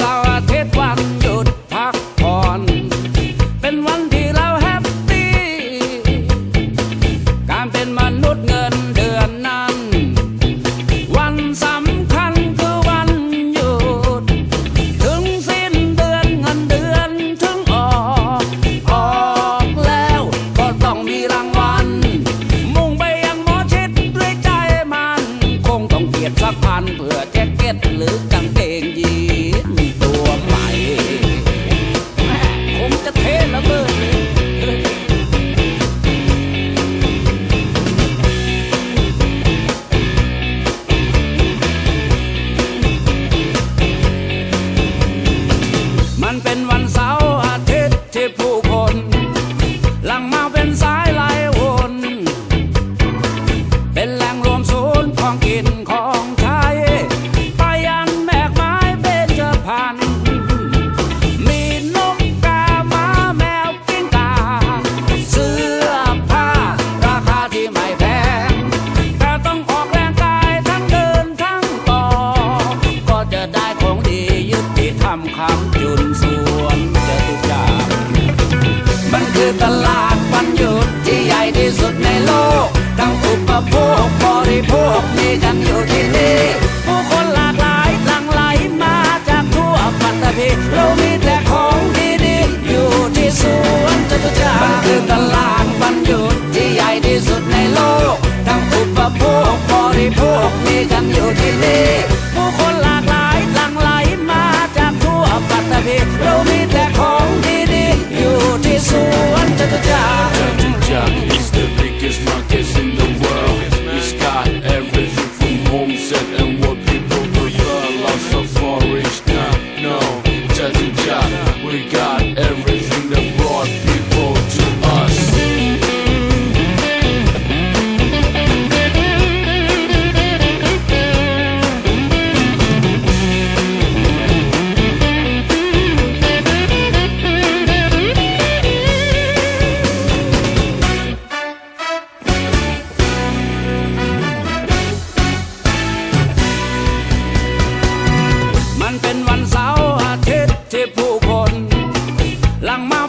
สาวอาทิตย์วัน คำจุนสวนจตุจักรมันคือตลาดวันหยุดที่ใหญ่ที่สุดในโลก ทั้งอุปโภคบริโภคมีกันอยู่ที่นี่ผู้คนหลากหลายหลั่งไหลมาจากทั่วปัตตภีเรามีแต่ของดีๆอยู่ที่สวนจตุจักรมันคือตลาดวันหยุดที่ใหญ่ที่สุด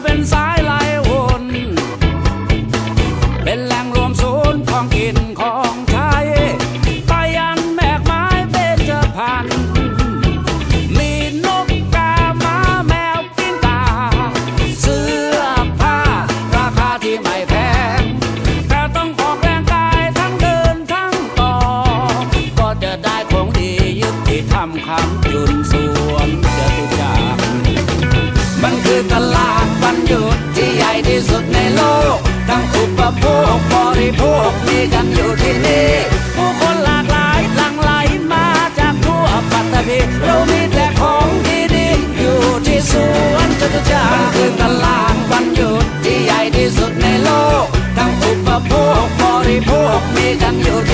เป็นสายไหลวน เป็นแหล่งรวมศูนย์ของกินของใช้ไปยังแมกไม้เบญจพรรณมีนกกามาแมวกิ้งกาเสื้อผ้าราคาที่ไม่แพงแต่ต้องออกแรงกายทั้งเดินทั้งต่อ ก็จะได้ของดียึดที่ทำคำจุนสวนจตุจักรมันคือตลาด วันหยุดที่ใหญ่ที่สุดในโลก ทั้งอุปโภคบริโภคมีกันอยู่ที่นี่ผู้คนหลากหลายหลั่งไหลมาจากทั่วปัตตภีเรามีแต่ของดีๆอยู่ที่สวนจตุจักรมันคือตลาดวันหยุดที่ใหญ่ที่สุดในโลก ทั้งอุปโภคบริโภคมีกันอยู่ที่นี่